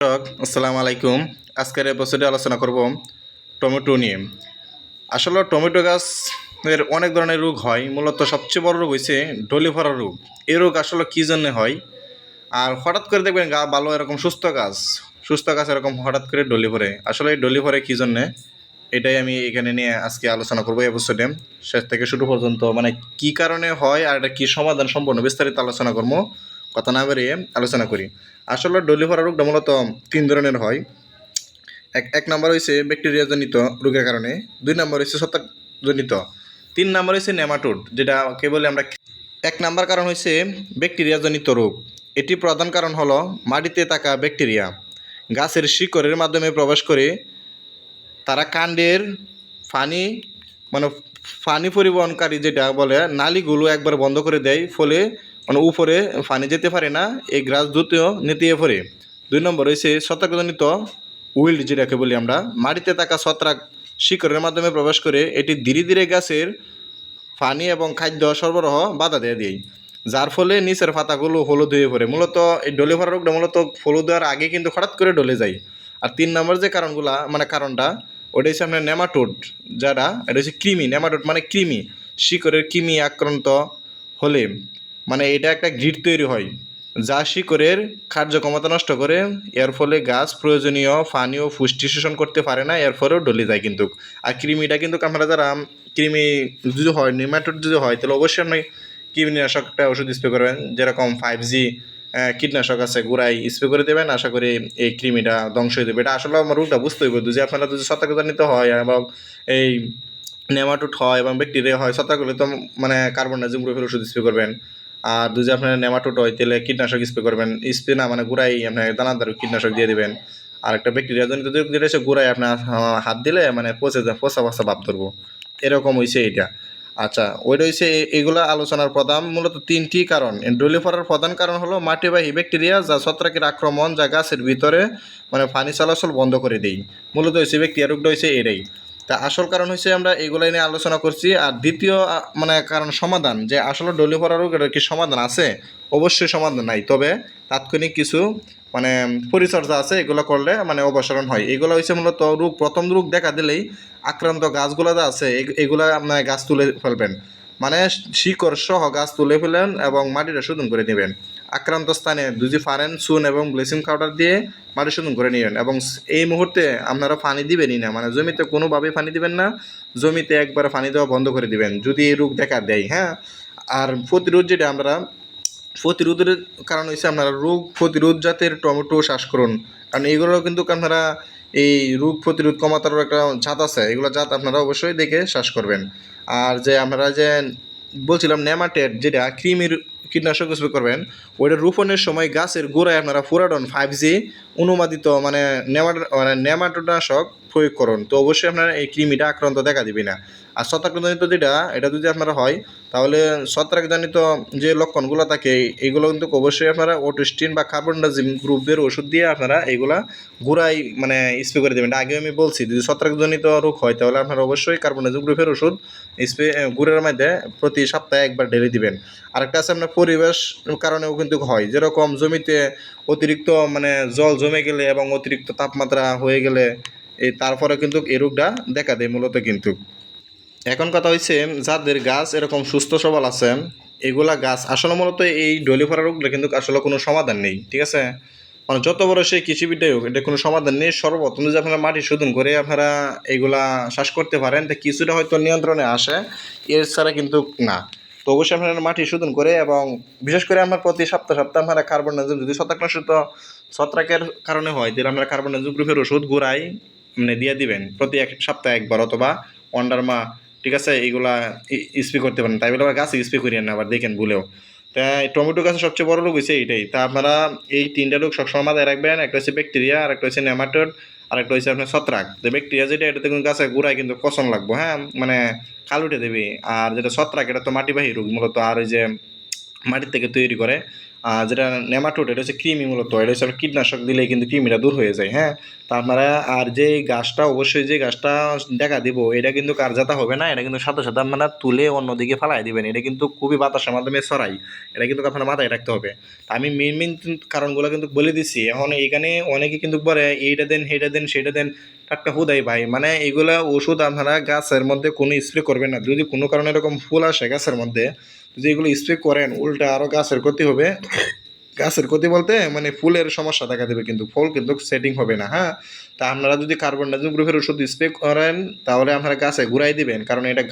আসসালামু আলাইকুম। আজকের এপিসোডে আলোচনা করব টমেটো নিয়ে। আসলে টমেটো গাছের অনেক ধরনের রোগ হয়। মূলত সবচেয়ে বড় রোগ হয়েছে ডলি ভরা রোগ। এই রোগ আসলে কী জন্য হয়? আর হঠাৎ করে দেখবেন গা ভালো এরকম সুস্থ গাছ সুস্থ গাছ এরকম হঠাৎ করে ডলি ভরে। আসলে এই ডলি ভরে কী জন্যে? এটাই আমি এখানে নিয়ে আজকে আলোচনা করব এপিসোডে শেষ থেকে শুরু পর্যন্ত মানে কি কারণে হয় আর এটা কী সমাধান সম্পূর্ণ বিস্তারিত আলোচনা করব। কথা না বেরিয়ে আলোচনা করি। আসলে ডলি ভরা রোগটা মূলত তিন ধরনের হয়। এক এক নম্বর হয়েছে ব্যাকটেরিয়াজনিত রোগের কারণে, দুই নম্বর হয়েছে ছত্রাকজনিত, তিন নম্বর হয়েছে নেমাটোড, যেটা কে বলে আমরা এক নম্বর কারণ হয়েছে ব্যাকটেরিয়াজনিত রোগ। এটি প্রধান কারণ হলো মাটিতে থাকা ব্যাকটেরিয়া। গাছের শিকড়ের মাধ্যমে প্রবেশ করে তারা কাণ্ডের ফানি মানে ফানি পরিবহনকারী যেটা বলে, নালিগুলো একবার বন্ধ করে দেয়, ফলে মানে উপরে ফানি যেতে পারে না, এই গ্রাস দ্রুতও নেতিয়ে পড়ে দুই নম্বর হয়েছে ছত্রাকজনিত উইল্ড যেটাকে বলি আমরা। মাটিতে থাকা ছত্রাক শিকড়ের মাধ্যমে প্রবেশ করে এটি ধীরে ধীরে গাছের পানি এবং খাদ্য সরবরাহ বাধা দিয়ে দেয়, যার ফলে নিচের পাতাগুলো হলুদ হয়ে পড়ে। মূলত এই ডলে ভরা রোগটা মূলত হলুদ দেওয়ার আগে কিন্তু হঠাৎ করে ডলে যায়। আর তিন নম্বর যে কারণগুলা মানে কারণটা, ওটা হচ্ছে আপনার নেমাটোড, যারা, এটা হচ্ছে কৃমি, নেমাটোড মানে কৃমি, শিকড়ের কৃমি আক্রান্ত হলে। মানে এটা একটা গ্রিড তৈরি হয়। যা শিকড়ের কার্যক্ষমতা নষ্ট করে, এর ফলে গাছ প্রয়োজনীয় পানি ও পুষ্টি শোষণ করতে পারে না, এর ফলেও ডলে যায় কিন্তু। আর কৃমিটা কিন্তু আপনারা যারা কৃমি যদি হয়, নিমাটোড যদি হয়, তাহলে অবশ্যই আপনি কৃমিনাশক একটা ওষুধ স্প্রে করবেন। যেরকম ফাইভ জি কীটনাশক আছে, গুড়াই স্প্রে করে দেবেন। আশা করি এই কৃমিটা ধ্বংস হয়ে দেবে এটা আসলে আমার রোগটা বুঝতে হইব। যে আপনারা যদি সতর্কজনিত হয়, এবং এই নেমাটোড হয়, এবং ব্যাকটেরিয়া হয় সতর্কলে তো মানে কার্বন ডাইজিম গ্রুপের ওষুধ স্প্রে করবেন। আর যদি আপনার নেমাটোড হয়, তাহলে কীটনাশক স্প্রে করবেন। স্প্রে না মানে গুড়াই আপনার দানাদার কীটনাশক দিয়ে দেবেন। আর একটা ব্যাকটেরিয়া জনিত রোগ যেটা হচ্ছে আপনার হাত দিলে মানে পচে যা পচা পচা ভাব ধরবো। এরকম হয়েছে এটা আচ্ছা ওইটা হচ্ছে এগুলা আলোচনার প্রধান, মূলত তিনটি কারণ। ডলি ফরার প্রধান কারণ হলো মাটিবাহী ব্যাকটেরিয়া যা ছত্রাকের আক্রমণ যা গাছের ভিতরে মানে পানি চলাচল বন্ধ করে দেয়। মূলত হয়েছে ব্যাকটেরিয়া রোগটা হয়েছে এটাই তা আসল কারণ হচ্ছে আমরা এগুলাই নিয়ে আলোচনা করছি। আর দ্বিতীয় মানে কারণ সমাধান, যে আসলে ডলি ফরা রোগের কি সমাধান আছে? অবশ্যই সমাধান নাই। তবে তাৎক্ষণিক কিছু মানে পরিচর্যা আছে, এগুলো করলে মানে অপসারণ হয়। এগুলো হচ্ছে মূলত রোগ, প্রথম রোগ দেখা দিলেই আক্রান্ত গাছগুলো যা আছে, এগ- এগুলা আপনার গাছ তুলে ফেলবেন। মানে শিকড় সহ গাছ তুলে ফেলেন এবং মাটিটা শোধন করে নেবেন আক্রান্ত স্থানে দুজি ফারেন চুন এবং ব্লিচিং পাউডার দিয়ে মাটি শোধন করে নেবেন এবং এই মুহূর্তে আপনারা পানি দিবেনই না মানে জমিতে কোনোভাবেই পানি দিবেন না, জমিতে একবার পানি দেওয়া বন্ধ করে দিবেন, যদি এই রোগ দেখা দেয় হ্যাঁ? আর প্রতিরোধ যেটা আমরা, প্রতিরোধের কারণ হচ্ছে আপনারা রোগ প্রতিরোধ জাতের টমেটো চাষ করুন। কারণ এগুলো কিন্তু আপনারা এই রোগ প্রতিরোধ কমাতারও একটা জাত আছে, এগুলো জাত আপনারা অবশ্যই দেখে চাষ করবেন। আর যে আমরা যে বলছিলাম নেমাটেড, যেটা কৃমির কীটনাশক স্প্রে করবেন ওইটা রোপণের সময় গাছের গোড়ায় আপনারা ফোরাডন ফাইভ জি অনুমোদিত মানে মানে নেমাটোনাশক প্রয়োগ করুন তো অবশ্যই আপনার এই কৃমিটা আক্রান্ত দেখা দিবে না। আর ছত্রাকজনিত যেটা, এটা যদি আপনারা হয়, তাহলে ছত্রাকজনিত যে লক্ষণগুলো থাকে, এগুলো কিন্তু অবশ্যই আপনারা ওটিস্টিন বা কার্বনডাজিম গ্রুপের ওষুধ দিয়ে আপনারা এগুলা গুঁড়াই মানে স্প্রে করে দেবেন। আগে আমি বলছি, যদি ছত্রাকজনিত রোগ হয়, তাহলে আপনারা অবশ্যই কার্বনডাজিম গ্রুপের ওষুধ স্প্রে গুড়ের মধ্যে প্রতি সপ্তাহে একবার ঢেলে দিবেন। আরেকটা আছে, আপনার পরিবেশ কারণেও কিন্তু হয়। যেরকম জমিতে অতিরিক্ত মানে জল জমে গেলে এবং অতিরিক্ত তাপমাত্রা হয়ে গেলে এই তারপরে কিন্তু এই রোগটা দেখা দেয় মূলত কিন্তু। এখন কথা হচ্ছে যাদের গাছ এরকম সুস্থ সবল আছে, এগুলা গাছ আসলে মূলত এই ডলি ফরা রোগটা কিন্তু আসলে কোনো সমাধান নেই, ঠিক আছে? মানে যত বড় সেই কৃষিবিদ্যাই হোক, এটা কোনো সমাধান নেই। সর্বপ্রথম যদি আপনারা মাটি শোধন করে আপনারা এগুলা চাষ করতে পারেন, তা কিছুটা হয়তো নিয়ন্ত্রণে আসে, এর ছাড়া কিন্তু না। তো অবশ্যই আপনারা মাটি শোধন করে এবং বিশেষ করে আমার প্রতি সপ্তাহ সপ্তাহ আপনারা কার্বন ডাইজিম যদি ছত্রাকনাশক ছত্রাকের কারণে হয়, তাহলে আমরা কার্বন ডাইজিম গ্রুপের ওষুধ গুড়াই মানে দিয়ে দিবেন। প্রতি এক সপ্তাহে একবার অথবা ওয়ান্ডারমা ঠিক আছে? এইগুলা স্প্রে করতে পারেন। তাই বলে আবার গাছে স্প্রে করিয়েন না, আবার দেখেন ভুলেও। তা টমেটো গাছের সবচেয়ে বড় রোগ হয়েছে এইটাই। তা আপনারা এই তিনটা রোগ সবসময় মাথায় রাখবেন। একটা হচ্ছে ব্যাকটেরিয়া আর একটা হচ্ছে নেমাটোড আর একটা হচ্ছে আপনার ছত্রাক। তো ব্যাকটেরিয়া যেটা, এটাতে কিন্তু গাছে গুড়ায় কিন্তু পচন লাগবো হ্যাঁ? মানে উঠে দেবে। আর যেটা ছত্রাক, এটা তো মাটিবাহী রোগ, মূলত আর ওই যে মাটির থেকে তৈরি করে যেটা নেমাটোড, এটা হচ্ছে কৃমি মূলত। এটা হচ্ছে কীটনাশক দিলে কিন্তু কৃমিটা দূর হয়ে যায় হ্যাঁ? তা আপনারা আর যে গাছটা, অবশ্যই যে গাছটা দেখা দিব, এটা কিন্তু কার্যাতা হবে না, এটা কিন্তু সাথে সাথে আপনারা তুলে অন্যদিকে ফালাই দিবেন। এটা কিন্তু খুবই বাতাসের মাধ্যমে ছড়াই, এটা কিন্তু আপনার মাথায় রাখতে হবে। আমি মেন মেন কারণগুলো কিন্তু বলে দিছি। এখন এইখানে অনেকে কিন্তু বলে, এইটা দেন, সেইটা দেন সেটা দেন, টাটকা হুদাই ভাই। মানে এগুলা ওষুধ আপনারা গাছের মধ্যে কোনো স্প্রে করবেন না। যদি কোনো কারণে এরকম ফুল আসে গাছের মধ্যে যদি এগুলো স্প্রে করেন, উল্টা আরও গাছের ক্ষতি হবে। গাছের ক্ষতি বলতে মানে ফুলের সমস্যা দেখা দেবে কিন্তু, ফুল কিন্তু সেটিং হবে না হ্যাঁ? তা আপনারা যদি কার্বন ডাইঅক্সাইড গ্রুপের ওষুধ স্প্রে করেন, তাহলে আপনারা গাছে গুড়াই দিবেন, কারণ এটা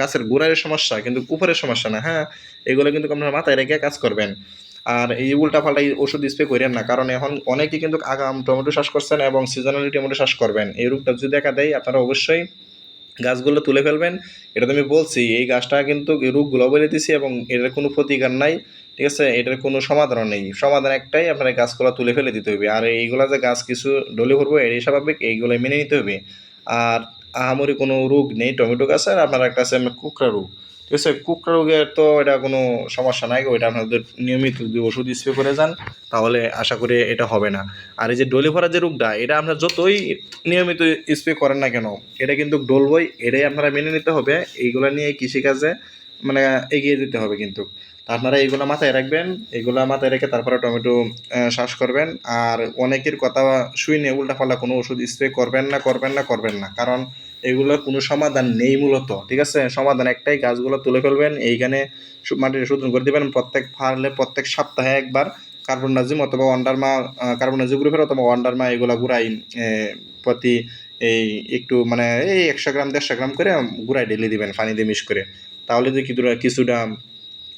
গাছের গুড়াইয়ের সমস্যা, কিন্তু উপরের সমস্যা না হ্যাঁ? এগুলো কিন্তু আপনারা মাথায় রেখে কাজ করবেন। আর এই উল্টা পাল্টা ওষুধ স্প্রে করেন না, কারণ এখন অনেকেই কিন্তু আগাম টমেটো চাষ করছেন এবং সিজনালি টমেটো চাষ করবেন। এই রোগটা যদি দেখা দেয়, আপনারা অবশ্যই গাছগুলো তুলে ফেলবেন। এটা তো আমি বলছি, এই গাছটা কিন্তু রোগ বলে দিছি এবং এটার কোনো প্রতিকার নাই, ঠিক আছে? এটার কোনো সমাধান নেই। সমাধান একটাই, আপনার গাছগুলো তুলে ফেলে দিতে হবে। আর এইগুলো যে গাছ কিছু ডলে করব এটাই স্বাভাবিক এইগুলো মেনে নিতে হবে। আর আহামরি কোনো রোগ নেই, টমেটো গাছের, আপনার একটা আছে কুকরা রোগ। ঠিক আছে কুকড়া রোগের তো এটা কোনো সমস্যা নাই ওইটা আপনাদের নিয়মিত যদি ওষুধ স্প্রে করে যান, তাহলে আশা করি এটা হবে না। আর এই যে ডলে ভরা যে রোগটা, এটা আপনার যতই নিয়মিত স্প্রে করেন না কেন, এটা কিন্তু ডলবই, এটাই আপনারা মেনে নিতে হবে, এইগুলো নিয়ে কৃষিকাজে মানে এগিয়ে দিতে হবে কিন্তু। আপনারা এইগুলো মাথায় রাখবেন, এইগুলা মাথায় রেখে তারপরে টমেটো চাষ করবেন, আর অনেকের কথা শুনে উল্টাপাল্টা কোনো ওষুধ স্প্রে করবেন না করবেন না করবেন না, কারণ এগুলোর কোনো সমাধান নেই মূলত, ঠিক আছে? সমাধান একটাই, গাছগুলো তুলে ফেলবেন, এইখানে মাটির শোধন করে দেবেন, প্রত্যেক ফারলে প্রত্যেক সপ্তাহে একবার কার্বন ডাইজিম অথবা ওয়ান্ডারমা কার্বন ডাইজিম গ্রুপের অথবা ওয়ান্ডারমা এগুলো ঘুরাই প্রতি এই একটু মানে এই একশো গ্রাম, দেড়শো গ্রাম করে গুঁড়াই ঢেলে দিবেন পানি দিয়ে মিশ করে। তাহলে যদি কিছুটা কিছুটা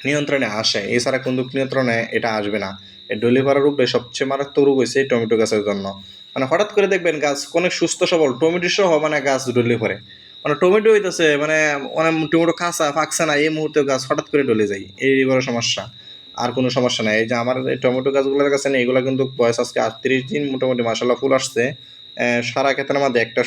নিয়ন্ত্রণে আসে, এছাড়া কিন্তু নিয়ন্ত্রণে এটা আসবে না। এই ডেলিভারি রোগটা সবচেয়ে মারাত্মক রোগ হয়েছে টমেটো গাছের জন্য। মানে হঠাৎ করে দেখবেন গাছ অনেক সুস্থ সবল, টমেটো সহ মানে গাছ ডলে পড়ে। মানে টমেটো হইতেছে মানে অনেক টমেটো কাঁচা ফাঁকছে না, এই মুহূর্তে গাছ হঠাৎ করে ডলে যায়। এই বড় সমস্যা। আর কোনো সমস্যা নাই। এই যে আমার টমেটো গাছগুলোর কাছে নেই, এগুলো কিন্তু বয়স আজকে আটত্রিশ দিন মোটামুটি মাসাল্লাহ ফুল আসছে। সারা ক্ষেত্রে আমাদের একটা